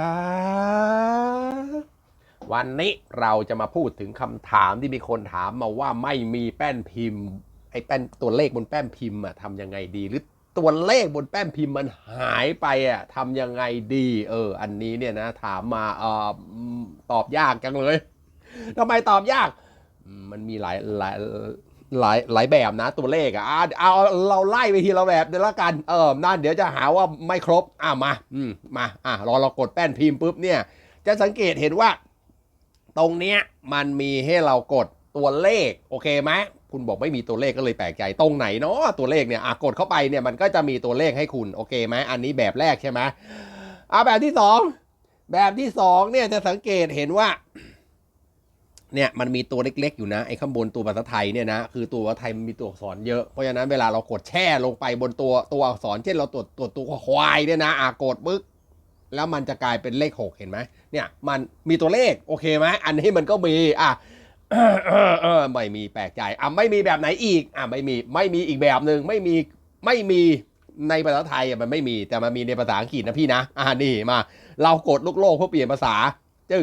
วันนี้เราจะมาพูดถึงคำถามที่มีคนถามมาว่าไม่มีแป้นพิมพ์ไอ้แป้นตัวเลขบนแป้นพิมพ์อะทำยังไงดี หรือตัวเลขบนแป้นพิมพ์มันหายไปอะทำยังไงดี เออ อันนี้เนี่ยนะถามมาเออตอบยากจังเลยทำไมตอบยาก มันมีหลายหลาย หลายหลายแบบนะตัวเลขอะอะเอาเราไล่ไปทีละแบบเดี๋ยวละกันเออนั่นเดี๋ยวจะหาว่าไม่ครบอะมาอืมมาอะรอเรากดแป้นพิมพ์ปุ๊บเนี่ย จะสังเกตเห็นว่า ตรงเนี้ยมันมีให้เรากดตัวเลขโอเคไหมคุณบอกไม่มีตัวเลขก็เลยแปลกใจตรงไหนเนาะตัวเลขเนี่ยอะกดเข้าไปเนี่ยมันก็จะมีตัวเลขให้คุณโอเคไหมอันนี้แบบแรกใช่ไหมอะแบบที่สองแบบที่สองเนี่ยจะสังเกตเห็นว่า เนี่ยมันมีตัวเล็ก ๆ อยู่นะไอ้ข้างบนตัวภาษาไทยเนี่ยนะคือตัวภาษาไทยมันมีตัวอักษรเยอะเพราะฉะนั้นเวลาเรากดแช่ลงไปบนตัวตัวอักษร เช่นเราตรวจตรวจตัวควายเนี่ยนะอะกดปึ๊กแล้วมันจะกลายเป็นเลขหกเห็นไหมเนี่ยมันมีตัวเลขโอเคไหมอันนี้มันก็มีอะเออเออไม่มีแปลกใจอะไม่มีแบบไหนอีกอะไม่มีไม่มีอีกแบบหนึ่งไม่มีไม่มีในภาษาไทยอะมันไม่มีแต่มันมีในภาษาอังกฤษนะพี่นะอ่านี่มา เรากดลูกโลกเพื่อเปลี่ยนภาษาจึง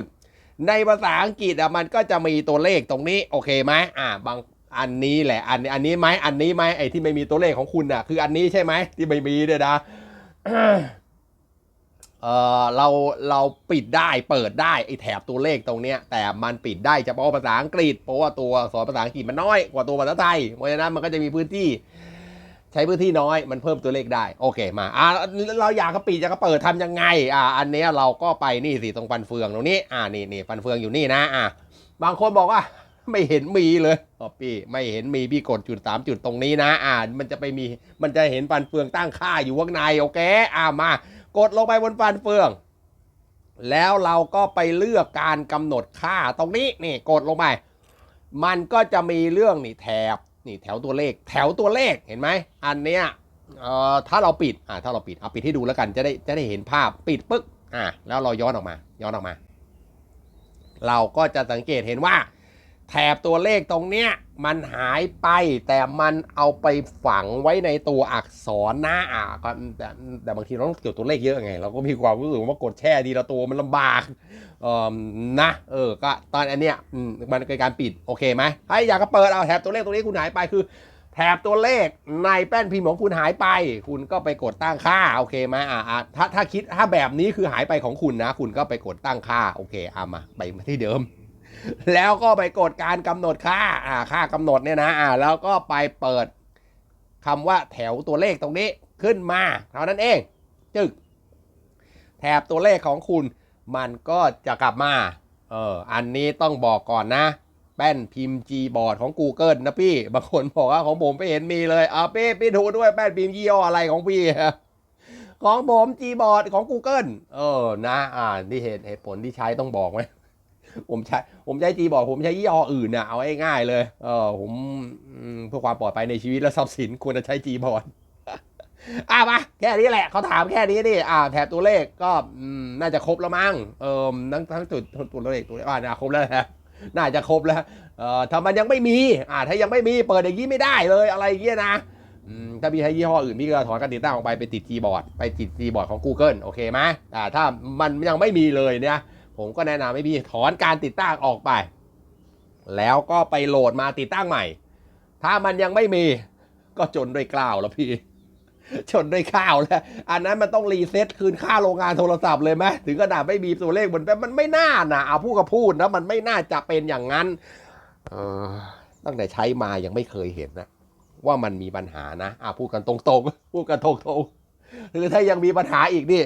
ในภาษาอังกฤษอะมันก็จะมีตัวเลขตรงนี้โอเคไหมอ่าบางอันนี้แหละ อันอันนี้ไหมอันนี้ไหมไอ้ที่ไม่มีตัวเลขของคุณอะ คืออันนี้ใช่ไหมที่ไม่มีเนี่ยนะเออเราเราปิดได้เปิดได้ไอ้แถบตัวเลขตรงเนี้ย แต่มันปิดได้เฉพาะภาษาอังกฤษ เพราะว่าตัวสอนภาษาอังกฤษมันน้อยกว่าตัวภาษาไทยเพราะฉะนั้นมันก็จะมีพื้นที่ ใช้พื้นที่น้อยมันเพิ่มตัวเลขได้ โอเคมาอ่าเราอยากกระปิดอยากกระเปิดทำยังไงอ่าอันนี้เราก็ไปนี่สิตรงฟันเฟืองตรงนี้อ่านี่นี่ฟันเฟืองอยู่นี่นะอ่าบางคนบอกว่าไม่เห็นมีเลยอ๋อพี่ไม่เห็นมีพี่กดจุดสามจุดตรงนี้นะ อ่ามันจะไปมีมันจะเห็นฟันเฟืองตั้งค่าอยู่ข้างในโอเคอ่ามากดลงไปบนฟันเฟือง แล้วเราก็ไปเลือกการกำหนดค่าตรงนี้นี่กดลงไป มันก็จะมีเรื่องนี่แถบ นี่แถวตัวเลข แถวตัวเลขเห็นไหมอันเนี้ยเอ่อถ้าเราปิดอ่าถ้าเราปิดเอาปิดให้ดูแล้วกันจะได้จะได้เห็นภาพปิดปึ๊กอ่าแล้วเราย้อนออกมา ย้อนออกมา เราก็จะสังเกตเห็นว่า แถบตัวเลขตรงเนี้ยมันหายไปแต่มันเอาไปฝังไว้ในตัวอักษรนะอะก็แต่แต่บางทีเราต้องเกี่ยวตัวเลขเยอะไง เราก็มีความรู้สึกว่ากดแช่ทีละตัวมันลำบากเออนะเออก็ตอนอันเนี้ยมันเป็นการปิดโอเคไหมให้อยากจะเปิดเอาแถบตัวเลขตรงนี้คุณหายไปคือแถบตัวเลขในแป้นพิมพ์ของคุณหายไป คุณก็ไปกดตั้งค่าโอเคไหมอ่าอ่าถ้าถ้าคิดถ้าแบบนี้คือหายไปของคุณนะ คุณก็ไปกดตั้งค่าโอเคเอามาไปมาที่เดิม แล้วก็ไปกดการกำหนดค่าอ่าค่ากำหนดเนี่ยนะอ่าแล้วก็ไปเปิดคำว่าแถวตัวเลขตรงนี้ขึ้นมาเท่านั้นเองจึกแถบตัวเลขของคุณมันก็จะกลับมา เออ อันนี้ต้องบอกก่อนนะ แป้นพิมพ์ Gboard ของ Google นะพี่ บางคนบอกว่าของผมไปเห็นมีเลยอ่าพี่พี่ดูด้วยแป้นพิมพ์ยี่ห้ออะไรของพี่ ของผม Gboard ของ Google เออ นะ อ่า นี่เหตุเหตุผลที่ใช้ต้องบอกไหม ผมใช้ผมใช้ Gboard ผมใช้ยี่ห้ออื่นนะเอาง่ายๆเลยเออผมเพื่อความปลอดภัยในชีวิตและทรัพย์สินควรจะใช้ Gboard อะมาแค่นี้แหละเขาถามแค่นี้นี่อ่าแถบตัวเลขก็น่าจะครบแล้วมั้งเออทั้งทั้งจุดตัวเลขตัวเลขอ่าน่าครบแล้วนะน่าจะครบแล้วเอ่อถ้ามันยังไม่มีอ่าถ้ายังไม่มีเปิดอย่างนี้ไม่ได้เลยอะไรอย่างเงี้ยนะถ้ามีใช้ยี่ห้ออื่นพี่ก็ถอนการติดตั้งออกไปไปติด Gboard ไปติด Gboard ของ Google โอเคไหมอ่าถ้ามันยังไม่มีเลยเนี่ย ผมก็แนะนำให้พี่ถอนการติดตั้งออกไป แล้วก็ไปโหลดมาติดตั้งใหม่ ถ้ามันยังไม่มีก็จนด้วยกล้าวแล้วพี่ชนด้วยข้าวแล้ว อันนั้นมันต้องรีเซ็ตคืนค่าโรงงานโทรศัพท์เลยไหมถึงขนาดไม่มีตัวเลขบนแป๊บมันไม่น่านะเอาพูดก็พูดนะมันไม่น่าจะเป็นอย่างนั้นตั้งแต่ใช้มายังไม่เคยเห็นนะ ว่ามันมีปัญหานะอะพูดกันตรงๆพูดกันตรงๆคือถ้ายังมีปัญหาอีกนี่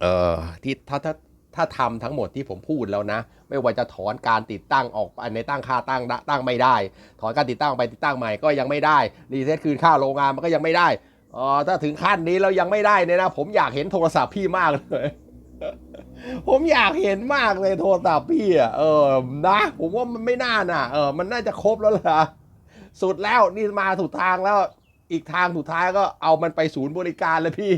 เออที่ถ้าถ้า ถ้าทำทั้งหมดที่ผมพูดแล้วนะ ไม่ว่าจะถอนการติดตั้งออกไปในตั้งค่าตั้งตั้งไม่ได้ ถอนการติดตั้งไปติดตั้งใหม่ก็ยังไม่ได้รีเซ็ตคืนค่าโรงงานมันก็ยังไม่ได้เออถ้าถึงขั้นนี้แล้วยังไม่ได้เนี่ยนะ ผมอยากเห็นโทรศัพท์พี่มากเลย ผมอยากเห็นมากเลยโทรศัพท์พี่อะเออนะ ผมว่ามันไม่น่าน่ะเออมันน่าจะครบแล้วล่ะสุดแล้วนี่มาสุดทางแล้ว อีกทางสุดท้ายก็เอามันไปศูนย์บริการเลยพี่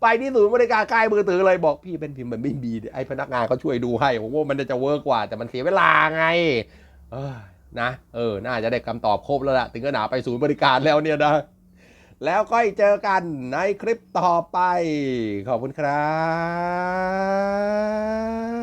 ไปที่ศูนย์บริการใกล้มือถือเลยบอกพี่เป็นพิมพ์มันไม่มีไอ้พนักงานเขาช่วยดูให้ผมว่ามันจะเวิร์กกว่า แต่มันเสียเวลาไง เออนะ เออ น่าจะได้คำตอบครบแล้วล่ะ ถึงขนาดไปศูนย์บริการแล้วเนี่ยนะ แล้วก็เจอกันในคลิปต่อไป ขอบคุณครับ